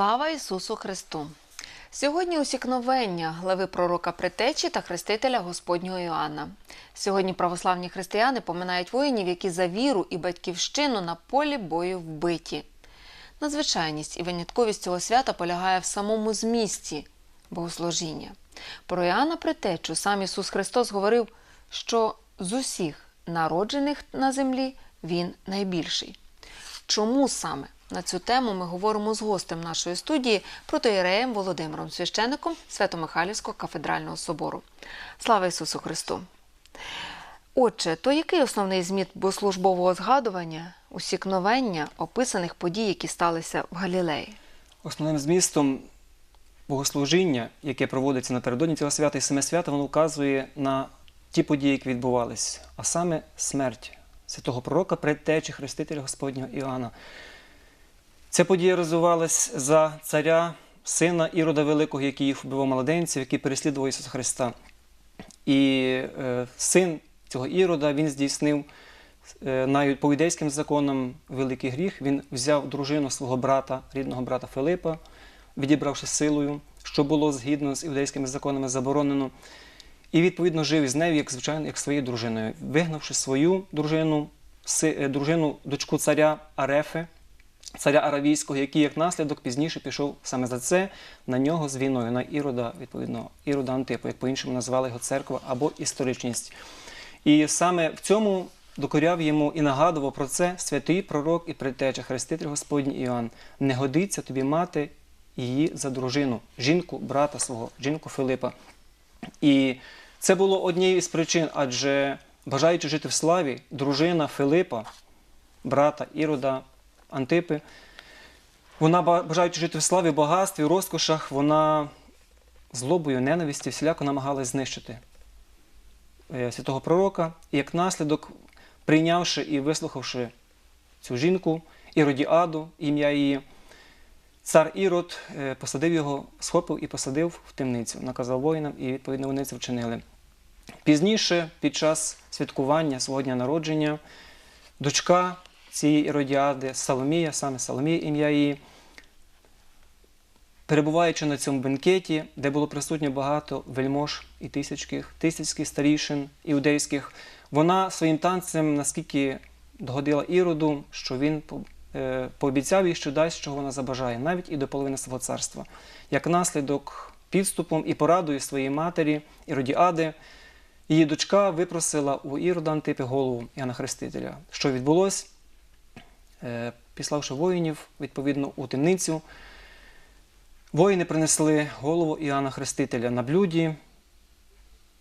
Слава Ісусу Христу! Сьогодні усікновення глави пророка Притечі та хрестителя Господнього Іоанна. Сьогодні православні християни поминають воїнів, які за віру і батьківщину на полі бою вбиті. Надзвичайність і винятковість цього свята полягає в самому змісті богослужіння. Про Іоанна Притечу сам Ісус Христос говорив, що з усіх народжених на землі він найбільший. Чому саме? На цю тему ми говоримо з гостем нашої студії протоєреєм Володимиром Священником Свято-Михайлівського кафедрального собору. Слава Ісусу Христу! Отже, то який основний зміст богослужбового згадування, усікновення описаних подій, які сталися в Галілеї? Основним змістом богослужіння, яке проводиться напередодні цього свята і саме свята, воно вказує на ті події, які відбувалися, а саме смерть святого пророка, предтечі Хрестителя Господнього Іоанна. Ця подія розвивалась за царя, сина Ірода Великого, який вбивав младенців, який переслідував Ісуса Христа. І е, син цього Ірода він здійснив е, навіть по юдейським законам великий гріх. Він взяв дружину свого брата, рідного брата Филипа, відібравши силою, що було згідно з іудейськими законами заборонено. І відповідно жив із нею, як звичайно, як своєю дружиною, вигнавши свою дружину, си- е, дружину, дочку царя Арефи, царя Аравійського, який як наслідок пізніше пішов саме за це на нього з війною, на Ірода, відповідно, Ірода Антипу, як по-іншому назвали його церква або історичність. І саме в цьому докоряв йому і нагадував про це святий пророк і предтеча Хреститель Господній Іоанн. Не годиться тобі мати її за дружину, жінку брата свого, жінку Филипа. І це було однією із причин, адже бажаючи жити в славі, дружина Филипа, брата Ірода Антипи, вона, бажаючи жити в славі, багатстві, розкошах, вона злобою, ненависті всіляко намагалась знищити е, святого пророка, і як наслідок, прийнявши і вислухавши цю жінку, Іродіаду, ім'я її, цар Ірод е, посадив його, схопив і посадив в темницю, наказав воїнам, і відповідно вони це вчинили. Пізніше, під час святкування свого дня народження, дочка цієї Іродіади, Соломія, саме Соломія ім'я її, перебуваючи на цьому бенкеті, де було присутньо багато вельмож і тисячких, тисячських старішин іудейських, вона своїм танцем наскільки догодила Іроду, що він е, пообіцяв їй, що дасть, що вона забажає, навіть і до половини свого царства. Як наслідок підступом і порадою своєї матері Іродіади, її дочка випросила у Ірода Антипи голову Іоанна Хрестителя. Що відбулося? Е, Піславши воїнів, відповідно, у темницю, воїни принесли голову Іоанна Хрестителя на блюді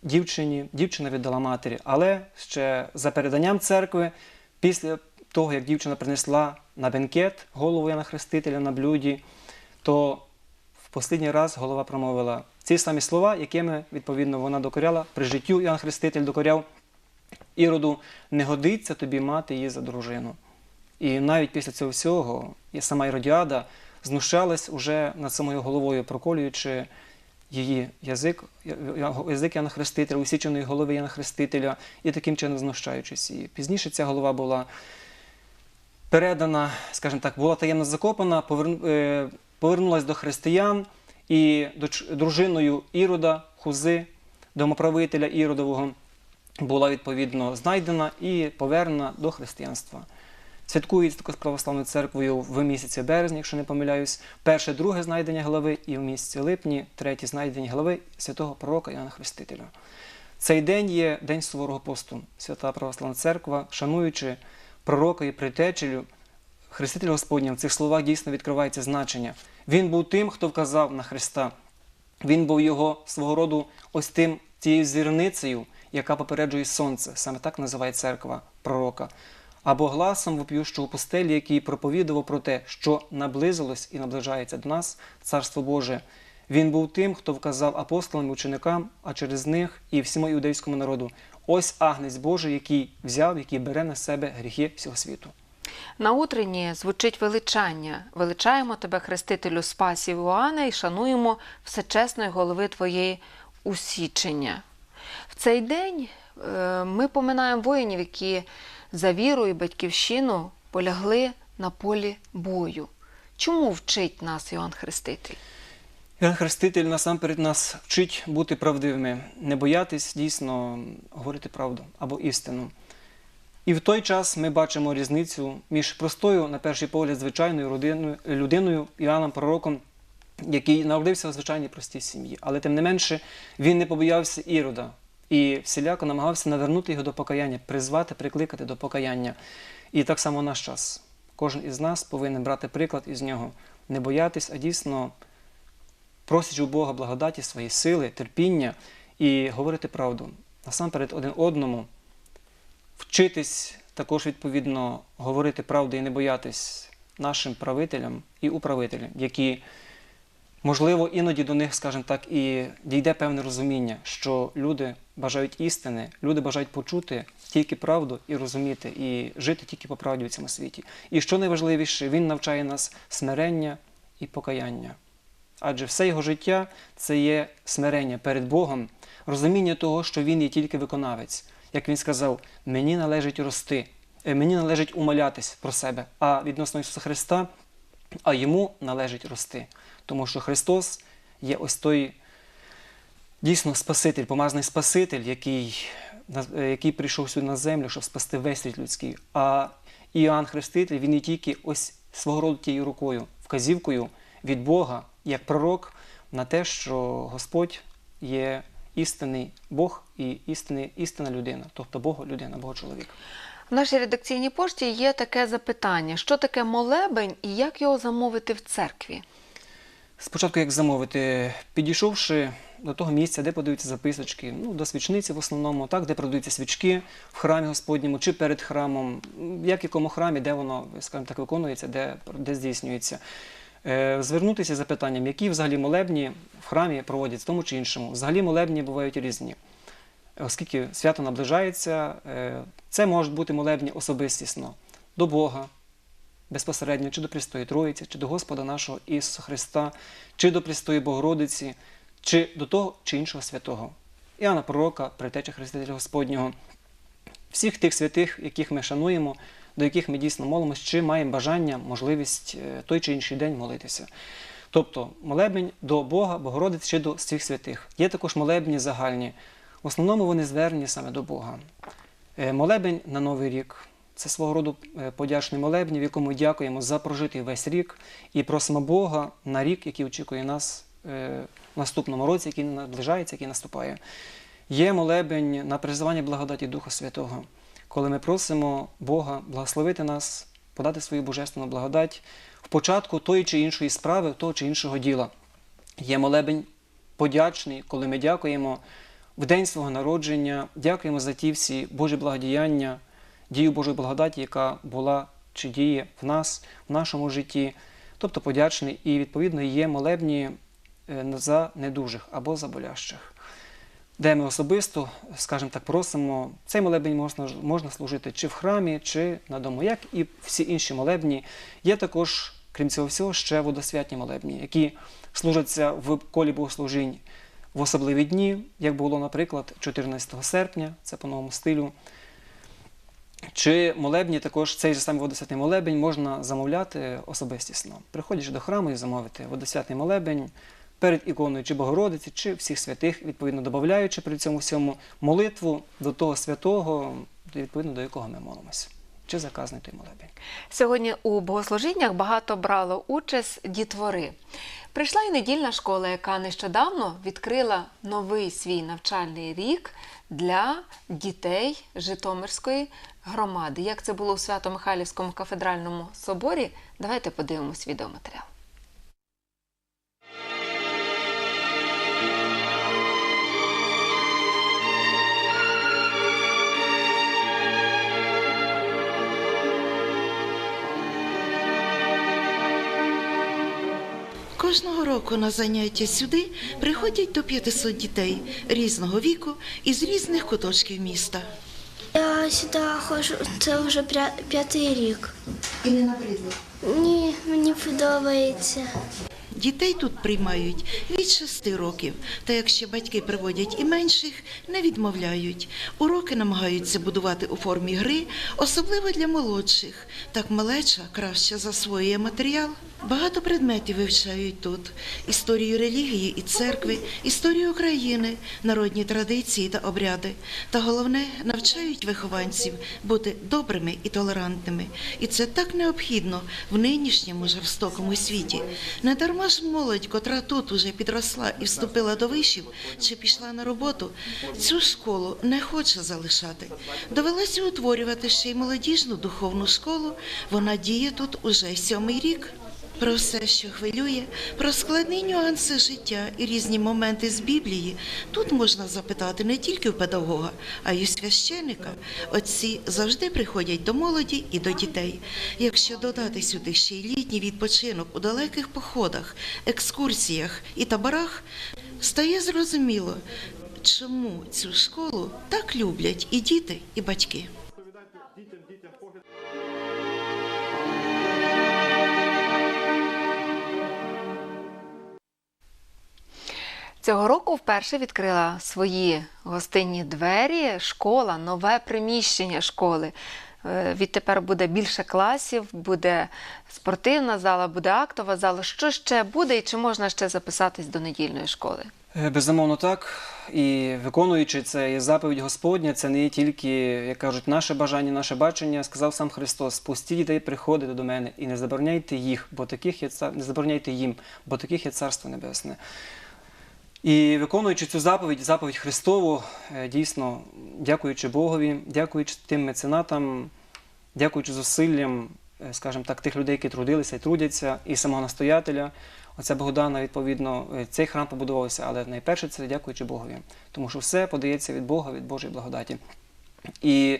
дівчині, дівчина віддала матері. Але ще за переданням церкви, після того, як дівчина принесла на бенкет голову Іоанна Хрестителя на блюді, то в останній раз голова промовила ці самі слова, якими, відповідно, вона докоряла при життю Іоанн Хреститель докоряв Іроду, не годиться тобі мати її за дружину. І навіть після цього всього сама Іродіада знущалась уже над самою головою, проколюючи її язик, язик Яна Хрестителя, усіченої голови Яна Хрестителя, і таким чином знущаючись. І пізніше ця голова була передана, скажімо так, була таємно закопана, е, до християн і дружиною Ірода, Хузи, домоправителя Іродового, була відповідно знайдена і повернена до християнства. Святкується також православною церквою в місяці березня, якщо не помиляюсь, перше, друге знайдення глави, і в місяці липні, третє знайдення глави святого пророка Іоанна Хрестителя. Цей день є день суворого посту. Свята Православна Церква, шануючи пророка і притечелю, Хрестителя Господня, в цих словах дійсно відкривається значення. Він був тим, хто вказав на Христа. Він був його свого роду ось тим тією зірницею, яка попереджує сонце. Саме так називає церква пророка. Або гласом вопіющого пустелі, який проповідував про те, що наблизилось і наближається до нас Царство Боже. Він був тим, хто вказав апостолам і ученикам, а через них і всьому іудейському народу. Ось агнець Божий, який взяв, який бере на себе гріхи всього світу. На утренні звучить величання. Величаємо тебе, Хрестителю Спасів Іоанна, і шануємо всечесної голови Твоєї усічення. В цей день е, ми поминаємо воїнів, які за віру і батьківщину полягли на полі бою. Чому вчить нас Йоанн Хреститель? Іоанн Хреститель насамперед нас вчить бути правдивими, не боятись дійсно говорити правду або істину. І в той час ми бачимо різницю між простою, на перший погляд, звичайною людиною Іоанном Пророком, який народився в звичайній простій сім'ї. Але тим не менше він не побоявся ірода і всіляко намагався навернути його до покаяння, призвати, прикликати до покаяння. І так само наш час. Кожен із нас повинен брати приклад із нього, не боятись, а дійсно просячи у Бога благодаті, свої сили, терпіння і говорити правду. Насамперед один одному, вчитись також відповідно говорити правду і не боятись нашим правителям і управителям, які, можливо, іноді до них, скажімо так, і дійде певне розуміння, що люди бажають істини, люди бажають почути тільки правду і розуміти, і жити тільки по правді в цьому світі. І що найважливіше, він навчає нас смирення і покаяння. Адже все його життя це є смирення перед Богом, розуміння того, що він є тільки виконавець. Як він сказав, мені належить рости, е, мені належить умолятись про себе, а відносно Ісуса Христа, а йому належить рости. Тому що Христос є ось той дійсно Спаситель, помазаний Спаситель, який, який прийшов сюди на землю, щоб спасти весь світ людський. А Іоанн Хреститель, він є тільки ось свого роду тією рукою, вказівкою від Бога, як пророк, на те, що Господь є істинний Бог і істинний, істинна людина, тобто Бог людина, Бог чоловік. В нашій редакційній пошті є таке запитання: що таке молебень і як його замовити в церкві? Спочатку, як замовити, підійшовши до того місця, де подаються записочки, ну, до свічниці в основному, так, де продаються свічки в храмі Господньому чи перед храмом, в як якому храмі, де воно, скажімо так, виконується, де, де здійснюється. Е, Звернутися за питанням, які взагалі молебні в храмі проводять в тому чи іншому. Взагалі молебні бувають різні. Оскільки свято наближається, е, це можуть бути молебні особистісно до Бога, безпосередньо чи до Престої Троїці, чи до Господа нашого Ісуса Христа, чи до Престої Богородиці, чи до того чи іншого святого. Іоанна Пророка, Притеча Хрестителя Господнього, всіх тих святих, яких ми шануємо, до яких ми дійсно молимось, чи маємо бажання, можливість е, той чи інший день молитися. Тобто молебень до Бога, Богородиць чи до всіх святих. Є також молебні загальні. В основному вони звернені саме до Бога. Е, Молебень на Новий рік це свого роду е, подячний молебень, в якому дякуємо за прожитий весь рік і просимо Бога на рік, який очікує нас наступному році, який наближається, який наступає. Є молебень на призивання благодаті Духа Святого, коли ми просимо Бога благословити нас, подати свою божественну благодать в початку тої чи іншої справи, того чи іншого діла. Є молебень подячний, коли ми дякуємо в день свого народження, дякуємо за ті всі Божі благодіяння, дію Божої благодаті, яка була чи діє в нас, в нашому житті, тобто подячний, і відповідно є молебні за недужих або за болящих. Де ми особисто, скажімо так, просимо, цей молебень можна, можна служити чи в храмі, чи на дому, як і всі інші молебні. Є також, крім цього всього, ще водосвятні молебні, які служаться в колі богослужінь в особливі дні, як було, наприклад, 14 серпня, це по новому стилю. Чи молебні також цей же самий водосвятний молебень можна замовляти особистісно. Приходячи до храму і замовити водосвятний молебень перед іконою чи Богородиці, чи всіх святих, відповідно додаючи при цьому всьому молитву до того святого, відповідно до якого ми молимося. Чи заказний той молебень. Сьогодні у богослужіннях багато брало участь дітвори. Прийшла і недільна школа, яка нещодавно відкрила новий свій навчальний рік для дітей Житомирської громади. Як це було у Свято-Михайлівському кафедральному соборі? Давайте подивимось відеоматеріал. Кожного року на заняття сюди приходять до 500 дітей різного віку із різних куточків міста. Я сюди ходжу, це вже п'ятий рік. І не набридло. Ні, мені подобається. Дітей тут приймають від 6 років, та якщо батьки приводять і менших, не відмовляють. Уроки намагаються будувати у формі гри, особливо для молодших. Так малеча краще засвоює матеріал. Багато предметів вивчають тут: історію релігії і церкви, історію України, народні традиції та обряди. Та головне навчають вихованців бути добрими і толерантними. І це так необхідно в нинішньому жорстокому світі. Недарма ж молодь, котра тут уже підросла і вступила до вишів чи пішла на роботу, цю школу не хоче залишати. Довелося утворювати ще й молодіжну духовну школу. Вона діє тут уже сьомий рік. Про все, що хвилює, про складні нюанси життя і різні моменти з Біблії тут можна запитати не тільки в педагога, а й у священика. Отці завжди приходять до молоді і до дітей. Якщо додати сюди ще й літній відпочинок у далеких походах, екскурсіях і таборах, стає зрозуміло, чому цю школу так люблять і діти, і батьки. Цього року вперше відкрила свої гостинні двері школа, нове приміщення школи. Е, Відтепер буде більше класів, буде спортивна зала, буде актова зала. Що ще буде і чи можна ще записатись до недільної школи? Е, Безумовно, так. І виконуючи це і заповідь Господня, це не є тільки, як кажуть, наше бажання, наше бачення. Сказав сам Христос: пустіть дітей приходити до мене і не забороняйте їх, бо таких є цар... не забороняйте їм, бо таких є Царство Небесне. І виконуючи цю заповідь, заповідь Христову, е, дійсно, дякуючи Богові, дякуючи тим меценатам, дякуючи зусиллям, е, скажімо так, тих людей, які трудилися і трудяться, і самого настоятеля, оця Богдана, відповідно, е, цей храм побудувався, але найперше це дякуючи Богові, тому що все подається від Бога, від Божої благодаті. І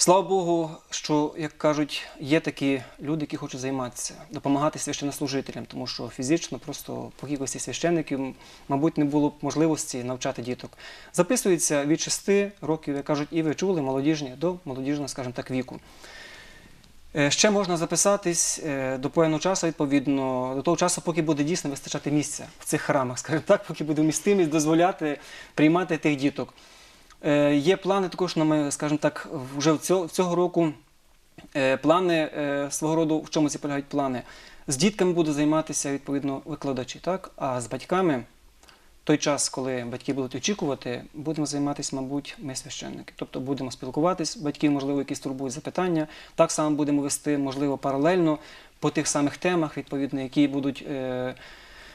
слава Богу, що, як кажуть, є такі люди, які хочуть займатися, допомагати священнослужителям, тому що фізично, просто по кількості священників, мабуть, не було б можливості навчати діток. Записується від 6 років, як кажуть, і ви чули, молодіжні до молодіжного, скажімо так, віку. Е, Ще можна записатись е, до певного часу, відповідно, до того часу, поки буде дійсно вистачати місця в цих храмах, скажімо так, поки буде вмістимість дозволяти приймати тих діток. Е, Є плани також, на скажімо так, вже цього, року. е, Плани е, свого роду, в чому ці полягають плани? З дітками будуть займатися відповідно викладачі, так? А з батьками той час, коли батьки будуть очікувати, будемо займатися, мабуть, ми священники. Тобто будемо спілкуватись, батьки, можливо, якісь турбують запитання. Так само будемо вести, можливо, паралельно по тих самих темах, відповідно, які будуть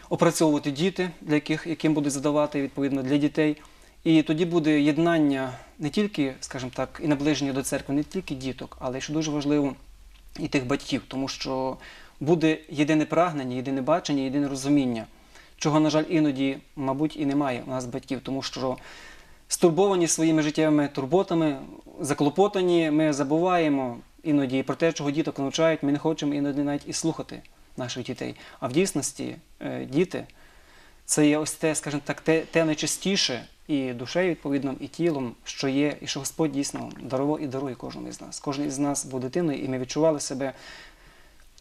опрацьовувати діти, для яких яким будуть задавати відповідно для дітей. І тоді буде єднання не тільки, скажімо так, і наближення до церкви, не тільки діток, але що дуже важливо, і тих батьків, тому що буде єдине прагнення, єдине бачення, єдине розуміння, чого, на жаль, іноді, мабуть, і немає у нас батьків, тому що стурбовані своїми життєвими турботами, заклопотані, ми забуваємо іноді про те, чого діток навчають, ми не хочемо іноді навіть і слухати наших дітей. А в дійсності е, діти це є ось те, скажімо так, те, те найчастіше і душею, відповідно, і тілом, що є, і що Господь дійсно дарував і дарує кожному із нас. Кожен із нас був дитиною, і ми відчували себе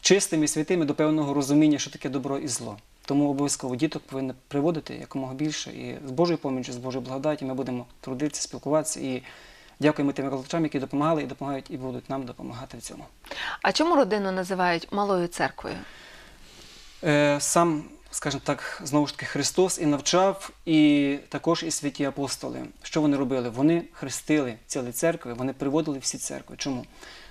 чистими і святими до певного розуміння, що таке добро і зло. Тому обов'язково діток повинні приводити якомога більше. І з Божою поміччю, з Божою благодаті ми будемо трудитися, спілкуватися і дякуємо тим викладачам, які допомагали і допомагають, і будуть нам допомагати в цьому. А чому родину називають малою церквою? Е, Сам, скажімо так, знову ж таки, Христос і навчав, і також і святі апостоли. Що вони робили? Вони хрестили цілі церкви, вони приводили всі церкви. Чому?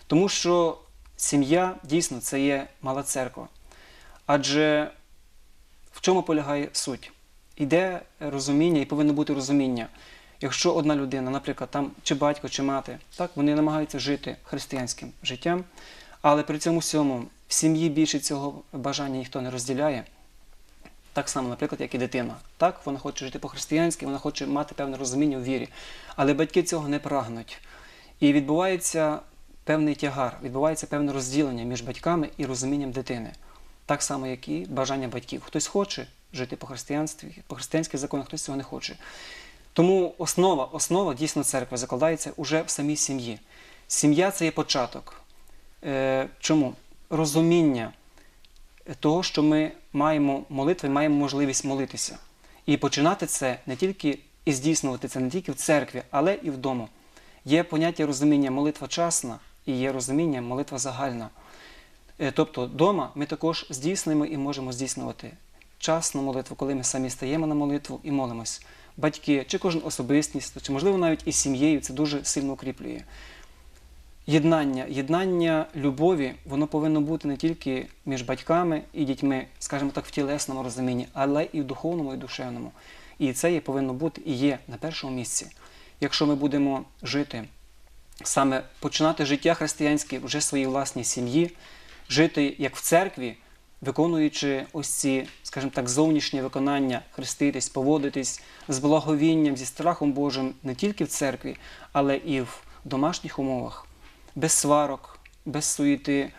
Тому що сім'я дійсно це є мала церква. Адже в чому полягає суть? Іде розуміння і повинно бути розуміння. Якщо одна людина, наприклад, там чи батько, чи мати, так вони намагаються жити християнським життям, але при цьому всьому в сім'ї більше цього бажання ніхто не розділяє. Так само, наприклад, як і дитина. Так, вона хоче жити по-християнськи, вона хоче мати певне розуміння у вірі. Але батьки цього не прагнуть. І відбувається певний тягар, відбувається певне розділення між батьками і розумінням дитини. Так само, як і бажання батьків. Хтось хоче жити по християнстві, по християнських законах, хтось цього не хоче. Тому основа, основа дійсно церкви закладається уже в самій сім'ї. Сім'я це є початок. Е, чому? Розуміння того, що ми маємо молитви, маємо можливість молитися. І починати це не тільки і здійснювати це не тільки в церкві, але і вдома. Є поняття розуміння молитва часна і є розуміння молитва загальна. Е, Тобто вдома ми також здійснюємо і можемо здійснювати часну молитву, коли ми самі стаємо на молитву і молимось. Батьки, чи кожен особистість, чи можливо навіть із сім'єю це дуже сильно укріплює. Єднання, єднання любові, воно повинно бути не тільки між батьками і дітьми, скажімо так, в тілесному розумінні, але і в духовному і душевному. І це є повинно бути і є на першому місці. Якщо ми будемо жити, саме починати життя християнське вже в своїй власній сім'ї, жити як в церкві, виконуючи ось ці, скажімо так, зовнішнє виконання, хреститись, поводитись з благовінням, зі страхом Божим не тільки в церкві, але і в домашніх умовах, без сварок, без суєти,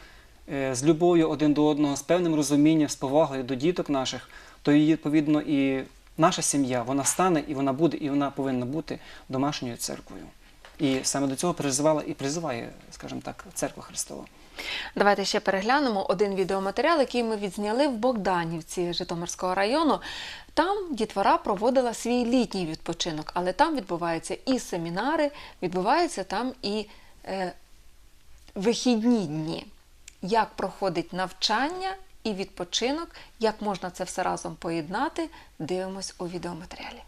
е, з любов'ю один до одного, з певним розумінням, з повагою до діток наших, то і відповідно і наша сім'я вона стане і вона буде, і вона повинна бути домашньою церквою. І саме до цього призивала і призиває, скажімо так, церква Христова. Давайте ще переглянемо один відеоматеріал, який ми відзняли в Богданівці Житомирського району. Там дітвора проводила свій літній відпочинок, але там відбуваються і семінари, відбуваються там і е, вихідні дні. Як проходить навчання і відпочинок, як можна це все разом поєднати, дивимось у відеоматеріалі.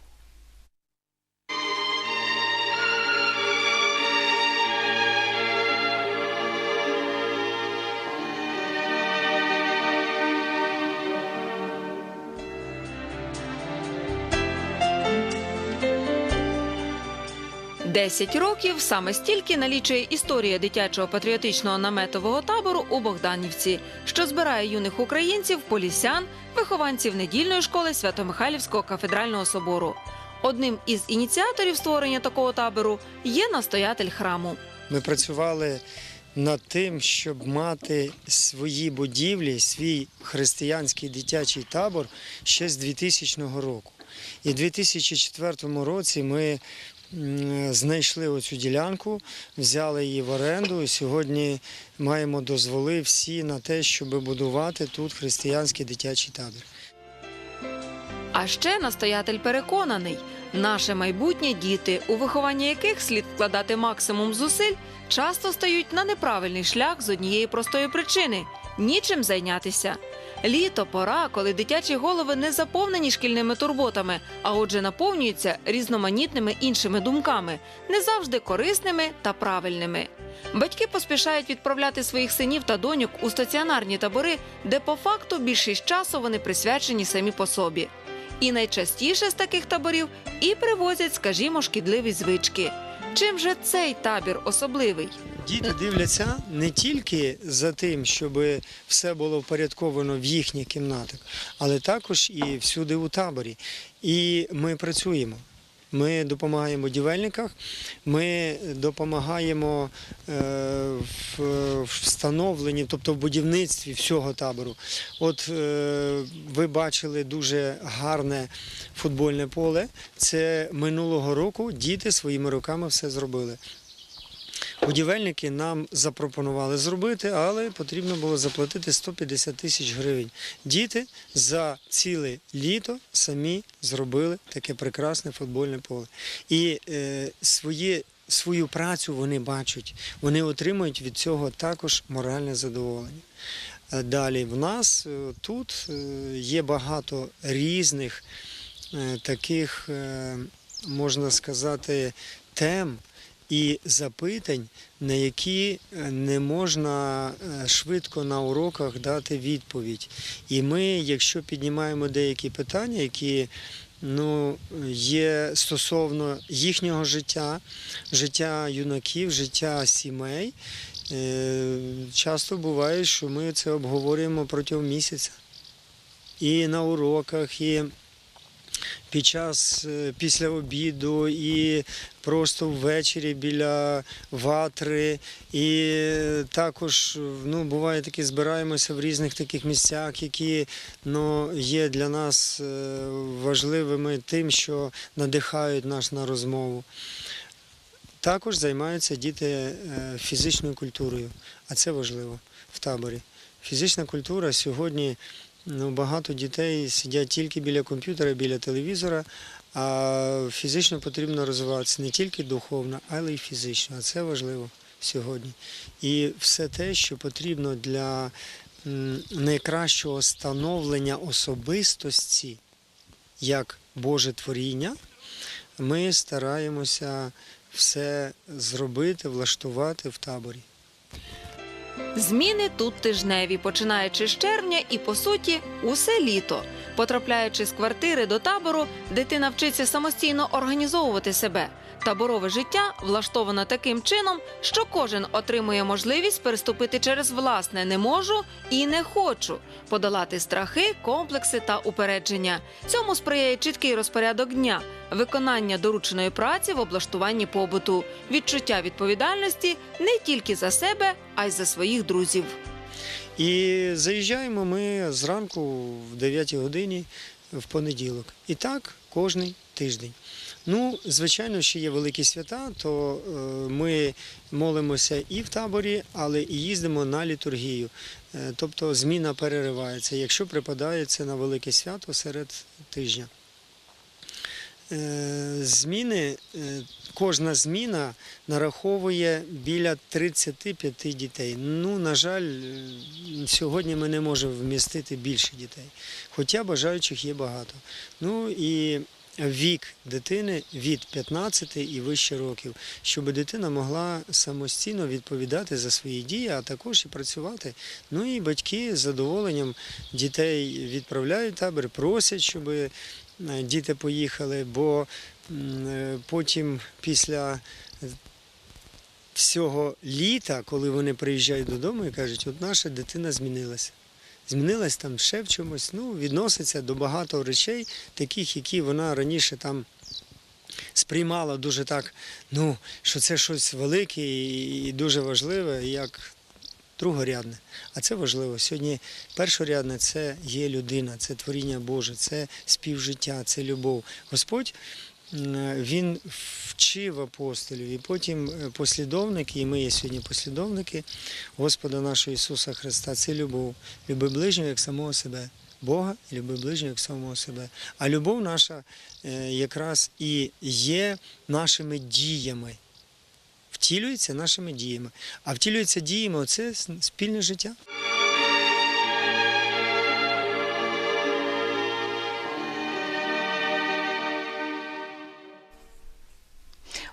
Десять років саме стільки налічує історія дитячого патріотичного наметового табору у Богданівці, що збирає юних українців, полісян, вихованців недільної школи Свято-Михайлівського кафедрального собору. Одним із ініціаторів створення такого табору є настоятель храму. Ми працювали над тим, щоб мати свої будівлі, свій християнський дитячий табор ще з 2000 року. І в 2004 році ми знайшли оцю ділянку, взяли її в оренду і сьогодні маємо дозволи всі на те, щоб будувати тут християнський дитячий табір. А ще настоятель переконаний, наше майбутнє діти, у виховання яких слід вкладати максимум зусиль, часто стають на неправильний шлях з однієї простої причини нічим зайнятися. Літо пора, коли дитячі голови не заповнені шкільними турботами, а отже, наповнюються різноманітними іншими думками, не завжди корисними та правильними. Батьки поспішають відправляти своїх синів та доньок у стаціонарні табори, де по факту більшість часу вони присвячені самі по собі. І найчастіше з таких таборів і привозять, скажімо, шкідливі звички. Чим же цей табір особливий? Діти дивляться не тільки за тим, щоб все було впорядковано в їхніх кімнатах, але також і всюди у таборі. І ми працюємо. Ми допомагаємо будівельниках, ми допомагаємо е, в встановленні, тобто в будівництві всього табору. От е, ви бачили дуже гарне футбольне поле. Це минулого року діти своїми руками все зробили. Будівельники нам запропонували зробити, але потрібно було заплатити 150 тисяч гривень. Діти за ціле літо самі зробили таке прекрасне футбольне поле. І е, свої, свою працю вони бачать, вони отримують від цього також моральне задоволення. Е, Далі в нас е, тут е, є багато різних таких, можна сказати, тем і запитань, на які е, не можна е, швидко на уроках дати відповідь. І ми, якщо піднімаємо деякі питання, які ну, є стосовно їхнього життя, життя юнаків, життя сімей, е, часто буває, що ми це обговорюємо протягом місяця. І на уроках, і під час е, після обіду, і просто ввечері біля ватри. І також ну, буває таке, збираємося в різних таких місцях, які ну, є для нас е, важливими тим, що надихають нас на розмову. Також займаються діти е, фізичною культурою, а це важливо в таборі. Фізична культура сьогодні ну, багато дітей сидять тільки біля комп'ютера, біля телевізора. А фізично потрібно розвиватися не тільки духовно, але й фізично. А це важливо сьогодні. І все те, що потрібно для найкращого становлення особистості як Боже творіння, ми стараємося все зробити, влаштувати в таборі. Зміни тут тижневі, починаючи з червня і по суті усе літо. Потрапляючи з квартири до табору, дитина вчиться самостійно організовувати себе. Таборове життя влаштовано таким чином, що кожен отримує можливість переступити через власне не можу і не хочу, подолати страхи, комплекси та упередження. Цьому сприяє чіткий розпорядок дня, виконання дорученої праці в облаштуванні побуту, відчуття відповідальності не тільки за себе, а й за своїх друзів. І заїжджаємо ми зранку в 9 годині в понеділок. І так кожний тиждень. Ну, звичайно, ще є великі свята, то е, ми молимося і в таборі, але і їздимо на літургію. Е, тобто зміна переривається, якщо припадає це на велике свято серед тижня. Е, Зміни, кожна зміна нараховує біля 35 дітей. Ну, на жаль, сьогодні ми не можемо вмістити більше дітей, хоча бажаючих є багато. Ну і вік дитини від 15 і вище років, щоб дитина могла самостійно відповідати за свої дії, а також і працювати. Ну і батьки з задоволенням дітей відправляють табір, просять, щоб е, діти поїхали, бо е, потім після всього літа, коли вони приїжджають додому і кажуть, от наша дитина змінилася. Змінилась там ще в чомусь, ну, відноситься до багато речей, таких, які вона раніше там сприймала дуже так, ну, що це щось велике і дуже важливе, як другорядне. А це важливо. Сьогодні першорядне це є людина, це творіння Боже, це співжиття, це любов. Господь він вчив апостолів, і потім е, послідовники, і ми є сьогодні послідовники Господа нашого Ісуса Христа. Це любов. Люби ближнього як самого себе. Бога люби ближнього як самого себе. А любов наша е, якраз і є нашими діями. Втілюється нашими діями. А втілюється діями оце спільне життя.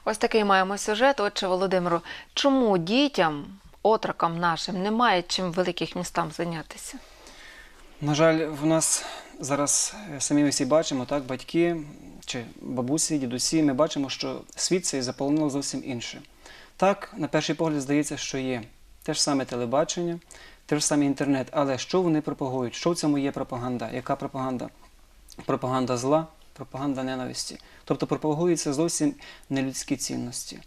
Ось такий маємо сюжет. Отче Володимиру, чому дітям, отрокам нашим, немає чим великих містам зайнятися? На жаль, в нас зараз е, самі всі бачимо, так, батьки чи бабусі, дідусі, ми бачимо, що світ цей заполонило зовсім інше. Так, на перший погляд здається, що є те ж саме телебачення, те ж саме інтернет, але що вони пропагують? Що в цьому є пропаганда? Яка пропаганда? Пропаганда зла, пропаганда ненависті. Тобто пропагуються зовсім нелюдські цінності.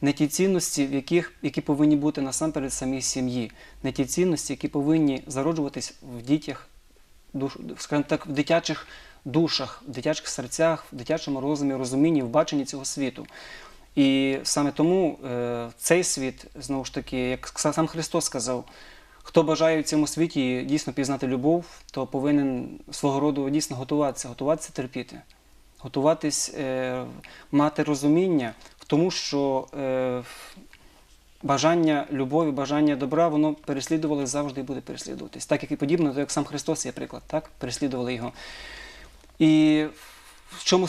Не ті цінності, в яких, які повинні бути насамперед самій сім'ї, не ті цінності, які повинні зароджуватись в дітях, душ, скажімо так, в дитячих душах, в дитячих серцях, в дитячому розумі, розумінні, в баченні цього світу. І саме тому е, цей світ, знову ж таки, як сам Христос сказав, хто бажає в цьому світі дійсно пізнати любов, то повинен свого роду дійсно готуватися, готуватися терпіти, готуватись, е, мати розуміння тому, що е, бажання любові, бажання добра, воно переслідувало завжди і буде переслідуватись. Так як і подібно, то як сам Христос є приклад, так? переслідували його. І в чому,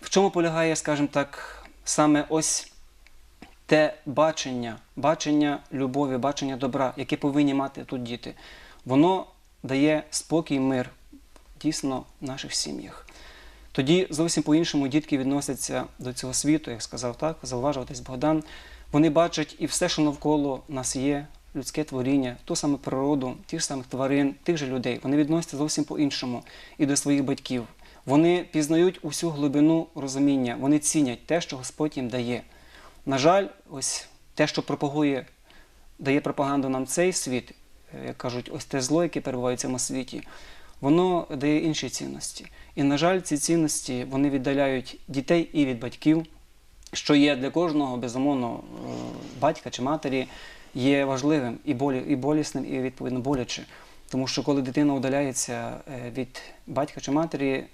в чому полягає, скажімо так, саме ось те бачення, бачення любові, бачення добра, яке повинні мати тут діти, воно дає спокій, мир дійсно в наших сім'ях. Тоді зовсім по-іншому дітки відносяться до цього світу, як сказав так, зауважуватись Богдан. Вони бачать і все, що навколо нас є, людське творіння, ту саме природу, тих самих тварин, тих же людей. Вони відносяться зовсім по-іншому і до своїх батьків. Вони пізнають усю глибину розуміння, вони цінять те, що Господь їм дає. На жаль, ось те, що пропагує, дає пропаганду нам цей світ, е, як кажуть, ось те зло, яке перебуває в цьому світі, воно дає інші цінності. І, на жаль, ці цінності вони віддаляють дітей і від батьків, що є для кожного, безумовно, е, батька чи матері, є важливим і, болі, і болісним, і відповідно боляче. Тому що коли дитина удаляється е, від батька чи матері,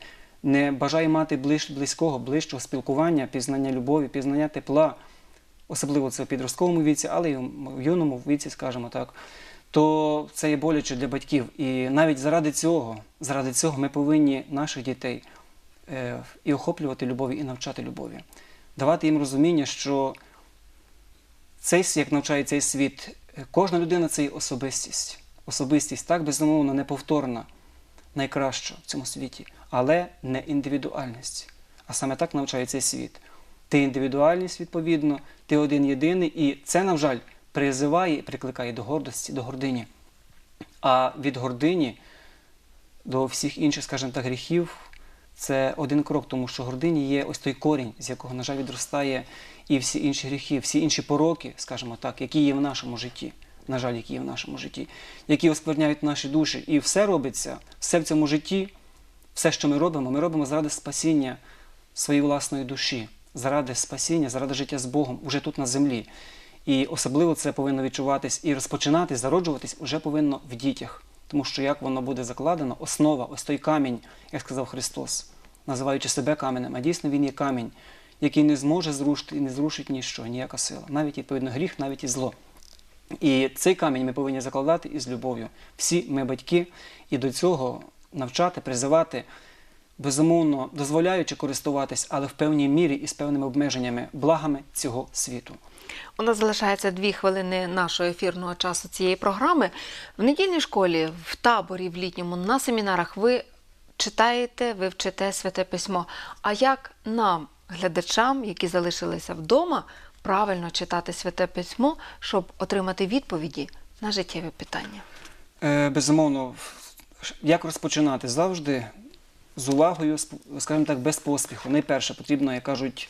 не бажає мати близького, ближчого спілкування, пізнання любові, пізнання тепла, особливо це в підростковому віці, але й в юному віці, скажімо так, то це є боляче для батьків. І навіть заради цього, заради цього ми повинні наших дітей е, і охоплювати любові, і навчати любові, давати їм розуміння, що цей, як навчає цей світ, е, кожна людина це є особистість. Особистість так безумовно неповторна, найкраща в цьому світі, але не індивідуальність. А саме так навчає цей світ. Ти індивідуальність, відповідно, ти один єдиний, і це, на жаль, призиває і прикликає до гордості, до гордині. А від гордині до всіх інших, скажімо так, гріхів це один крок, тому що гордині є ось той корінь, з якого, на жаль, відростає і всі інші гріхи, всі інші пороки, скажімо так, які є в нашому житті, на жаль, які є в нашому житті, які оскверняють наші душі. І все робиться, все в цьому житті, все, що ми робимо, ми робимо заради спасіння своєї власної душі, заради спасіння, заради життя з Богом уже тут на землі. І особливо це повинно відчуватись і розпочинатись, зароджуватись уже повинно в дітях. Тому що як воно буде закладено, основа, ось той камінь, як сказав Христос, називаючи себе каменем, а дійсно він є камінь, який не зможе зрушити і не зрушить ніщо, ніяка сила. Навіть відповідно гріх, навіть і зло. І цей камінь ми повинні закладати із любов'ю. Всі ми батьки, і до цього навчати, призивати, безумовно, дозволяючи користуватись, але в певній мірі і з певними обмеженнями, благами цього світу. У нас залишається дві хвилини нашого ефірного часу цієї програми. В недільній школі, в таборі, в літньому, на семінарах ви читаєте, ви вчите святе письмо. А як нам, глядачам, які залишилися вдома, правильно читати святе письмо, щоб отримати відповіді на життєві питання? Е, безумовно, як розпочинати? Завжди з увагою, скажімо так, без поспіху. Найперше потрібно, як кажуть,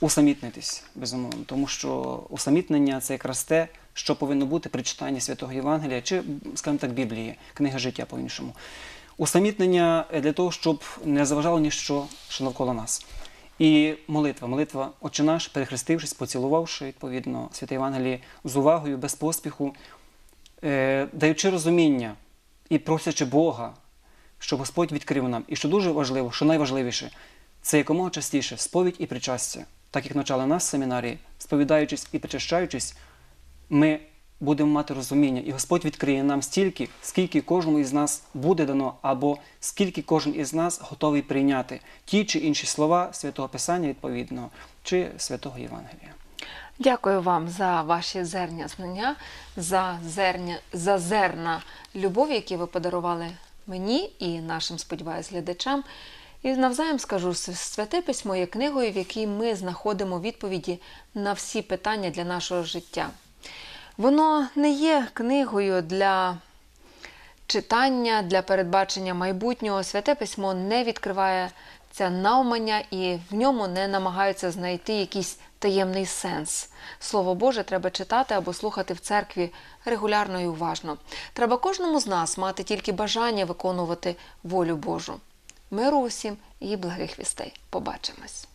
усамітнитись, безумовно, тому що усамітнення це якраз те, що повинно бути при читанні святого Євангелія чи, скажімо так, Біблії, книга життя по-іншому. Усамітнення е, для того, щоб не заважало ніщо, що навколо нас. І молитва, молитва Отче наш, перехрестившись, поцілувавши, відповідно, святе Євангеліє з увагою, без поспіху, е, даючи розуміння і просячи Бога, щоб Господь відкрив нам. І що дуже важливо, що найважливіше, це якомога частіше сповідь і причастя. Так як навчали нас в семінарії, сповідаючись і причащаючись, ми будемо мати розуміння, і Господь відкриє нам стільки, скільки кожному із нас буде дано, або скільки кожен із нас готовий прийняти ті чи інші слова святого Писання відповідного, чи святого Євангелія. Дякую вам за ваші зерня знання, за зерня, за зерна любові, які ви подарували мені і нашим, сподіваюсь, глядачам. І навзаєм скажу, святе письмо є книгою, в якій ми знаходимо відповіді на всі питання для нашого життя. Воно не є книгою для читання, для передбачення майбутнього. Святе письмо не відкриває це навмання і в ньому не намагаються знайти якийсь таємний сенс. Слово Боже треба читати або слухати в церкві регулярно і уважно. Треба кожному з нас мати тільки бажання виконувати волю Божу. Миру усім і благих вістей. Побачимось!